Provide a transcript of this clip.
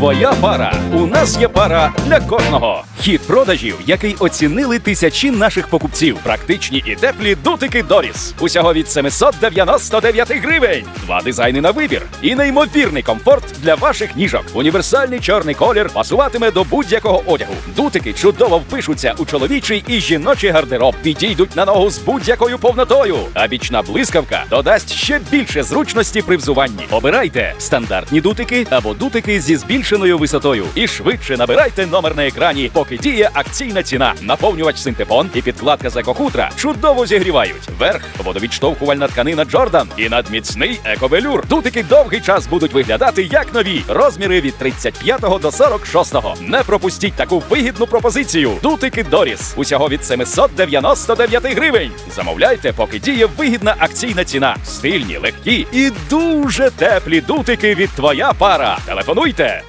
Твоя пара. У нас є пара для кожного. Хід продажів, який оцінили тисячі наших покупців. Практичні і теплі дутики Доріс. Усього від 799 гривень. Два дизайни на вибір. І неймовірний комфорт для ваших ніжок. Універсальний чорний колір пасуватиме до будь-якого одягу. Дутики чудово впишуться у чоловічий і жіночий гардероб. Підійдуть на ногу з будь-якою повнотою. А бічна блискавка додасть ще більше зручності при взуванні. Обирайте стандартні дутики або дутики зі збільшеною висотою. І швидше набирайте номер на екрані, поки діє акційна ціна. Наповнювач синтепон і підкладка з екохутра чудово зігрівають. Верх водовідштовхувальна тканина Джордан і надміцний екобелюр. Дутики довгий час будуть виглядати як нові. Розміри від 35 до 46. Не пропустіть таку вигідну пропозицію. Дутики Доріс. Усього від 799 гривень. Замовляйте, поки діє вигідна акційна ціна. Стильні, легкі і дуже теплі дутики від твоя пара. Телефонуйте